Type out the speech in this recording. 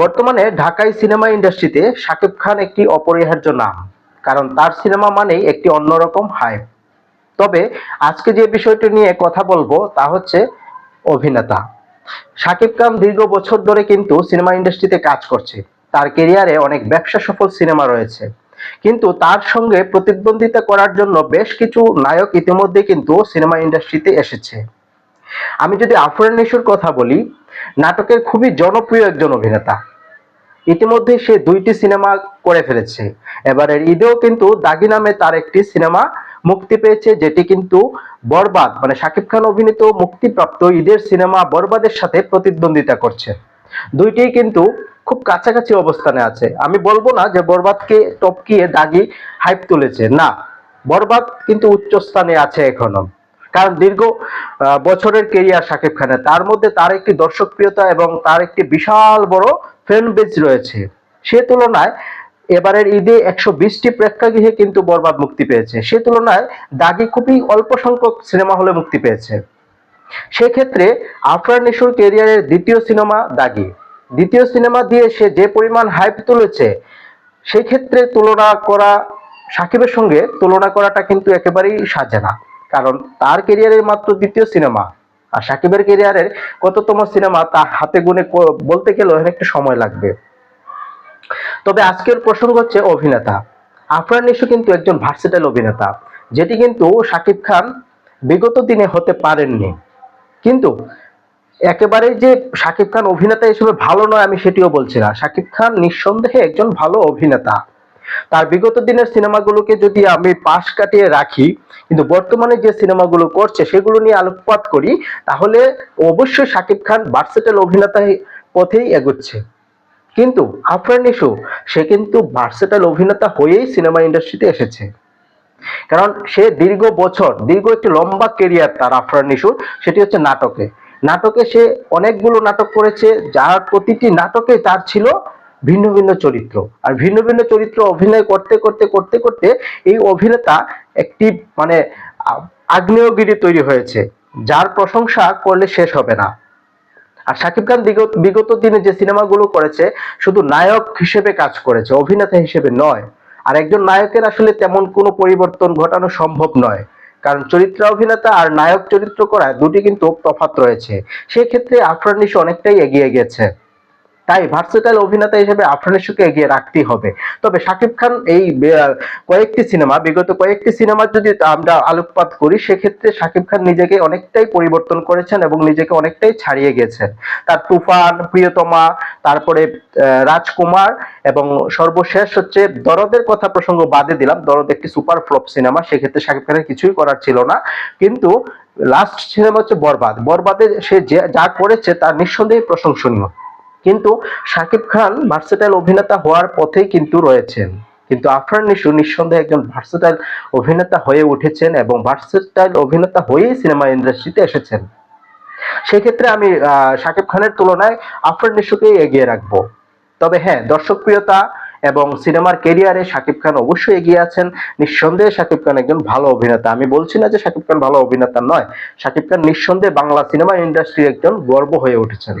বর্তমানে ঢাকাই সিনেমা ইন্ডাস্ট্রিতে শাকিব খান একটি অপরিহার্য নাম, কারণ তার সিনেমা মানেই একটি অন্যরকম হাইপ তবে আজকে যে বিষয়টি নিয়ে কথা বলব তা হচ্ছে অভিনেতা। শাকিব খান দীর্ঘ বছর ধরে কিন্তু সিনেমা ইন্ডাস্ট্রিতে কাজ করছে। তার কেরিয়ারে অনেক ব্যবসা সফল সিনেমা রয়েছে। কিন্তু তার সঙ্গে প্রতিদ্বন্দ্বিতা করার জন্য বেশ কিছু নায়ক ইতিমধ্যে কিন্তু সিনেমা ইন্ডাস্ট্রিতে এসেছে। আমি যদি আফরান নিশুর কথা বলি, নাটকের খুবই জনপ্রিয় একজন অভিনেতা। ইতিমধ্যে সে দুইটি সিনেমা করে ফেলেছে। এবারের ঈদেও কিন্তু দাগি নামে তার একটি সিনেমা মুক্তি পেয়েছে, যেটি কিন্তু বরবাদ মানে শাকিব খান অভিনীত মুক্তিপ্রাপ্ত ঈদের সিনেমা বরবাদের সাথে প্রতিদ্বন্দ্বিতা করছে। দুইটিই কিন্তু খুব কাছাকাছি অবস্থানে আছে। আমি বলব না যে বরবাদকে টপকিয়ে দাগি হাইপ তুলেছে। না, বরবাদ কিন্তু উচ্চ স্থানে আছে এখনও। কারণ দীর্ঘ বছরের কেরিয়ার শাকিব খানের। তার মধ্যে তার একটি দর্শকপ্রিয়তা এবং তার একটি বিশাল বড় ফ্যান বেজ রয়েছে। সে তুলনায় এবারের ঈদে একশো বিশটি প্রেক্ষাগৃহে কিন্তু বরবাদ মুক্তি পেয়েছে। সে তুলনায় দাগি খুবই অল্প সংখ্যক সিনেমা হলে মুক্তি পেয়েছে। সেক্ষেত্রে আফরান নিশুর কেরিয়ারের দ্বিতীয় সিনেমা দাগি। দ্বিতীয় সিনেমা দিয়ে সে যে পরিমাণ হাইপ তুলেছে, সেক্ষেত্রে তুলনা করা, সাকিবের সঙ্গে তুলনা করাটা কিন্তু একেবারেই সাজে না। কারণ তার কেরিয়ারের মাত্র দ্বিতীয় সিনেমা আর সাকিবের কেরিয়ারের কততম সিনেমা তা হাতে গুনে বলতে গেলেও একটু সময় লাগবে। তবে আজকের প্রসঙ্গ হচ্ছে অভিনেতা। আফরান নিশু কিন্তু একজন ভার্সেটাইল অভিনেতা, যেটি কিন্তু শাকিব খান বিগত দিনে হতে পারেননি। কিন্তু একেবারে যে শাকিব খান অভিনেতা হিসেবে ভালো নয় আমি সেটিও বলছি না। শাকিব খান নিঃসন্দেহে একজন ভালো অভিনেতা। তার বিগত দিনের সিনেমাগুলোকে যদি আমি পাশ কাটিয়ে রাখি, কিন্তু বর্তমানে যে সিনেমাগুলো করছে সেগুলো নিয়ে আলোকপাত করি, তাহলে অবশ্যই শাকিব খান ভার্সেটাইল অভিনেতা পথেই এগোচ্ছে। কিন্তু আফরান নিশু সে কিন্তু ভার্সেটাইল অভিনেতা হয়েই সিনেমা ইন্ডাস্ট্রিতে এসেছে। কারণ সে দীর্ঘ বছর, দীর্ঘ একটি লম্বা কেরিয়ার তার আফরান নিশুর সেটি হচ্ছে নাটকে। নাটকে সে অনেকগুলো নাটক করেছে, যার প্রতিটি নাটকে তার ছিল ভিন্ন ভিন্ন চরিত্র। আর ভিন্ন ভিন্ন চরিত্র অভিনয় করতে করতে করতে করতে এই অভিনেতা একটি মানে আগ্নেয়গিরি তৈরি হয়েছে, যার প্রশংসা করলে শেষ হবে না। আর শাকিব খান বিগত বিগত দিনে যে সিনেমাগুলো করেছে, শুধু নায়ক হিসেবে কাজ করেছে, অভিনেতা হিসেবে নয়। আর একজন নায়কের আসলে তেমন কোনো পরিবর্তন ঘটানো সম্ভব নয়। কারণ চরিত্র অভিনেতা আর নায়ক চরিত্র করায় দুটি কিন্তু তফাত রয়েছে। সেক্ষেত্রে আফরান নিশো অনেকটাই এগিয়ে গেছে। তাই ভার্সেটাইল অভিনেতা হিসেবে আফরান নিশোকে এগিয়ে রাখতেই হবে। তবে শাকিব খান এই কয়েকটি সিনেমা, বিগত কয়েকটি সিনেমার যদি আমরা আলোকপাত করি, সেক্ষেত্রে শাকিব খান নিজেকে অনেকটাই পরিবর্তন করেছেন এবং নিজেকে অনেকটাই ছাড়িয়ে গেছেন। তার তুফান, প্রিয়তমা, তারপরে রাজকুমার এবং সর্বশেষ হচ্ছে দরদের কথা প্রসঙ্গ বাদে দিলাম। দরদ একটি সুপার ফ্লপ সিনেমা, সেক্ষেত্রে শাকিব খানের কিছুই করার ছিল না। কিন্তু লাস্ট সিনেমা হচ্ছে বরবাদ। বরবাদে সে যা করেছে, তার নিঃসন্দেহে প্রশংসনীয়। কিন্তু শাকিব খান ভার্সেটাইল অভিনেতা হওয়ার পথেই কিন্তু রয়েছেন। কিন্তু আফরান নিশু নিঃসন্দেহে একজন ভার্সেটাইল অভিনেতা হয়ে উঠেছেন এবং ভার্সেটাইল অভিনেতা হয়েই সিনেমা ইন্ডাস্ট্রিতে এসেছেন। সেক্ষেত্রে আমি শাকিব খানের তুলনায় আফরান নিশুকেই এগিয়ে রাখব। তবে হ্যাঁ দর্শকপ্রিয়তা এবং সিনেমার কেরিয়ারে শাকিব খান অবশ্যই এগিয়ে আছেন। নিঃসন্দেহে শাকিব খান একজন ভালো অভিনেতা। আমি বলছি না যে শাকিব খান ভালো অভিনেতা নয়। শাকিব খান নিঃসন্দেহে বাংলা সিনেমা ইন্ডাস্ট্রির একজন গর্ব হয়ে উঠেছেন।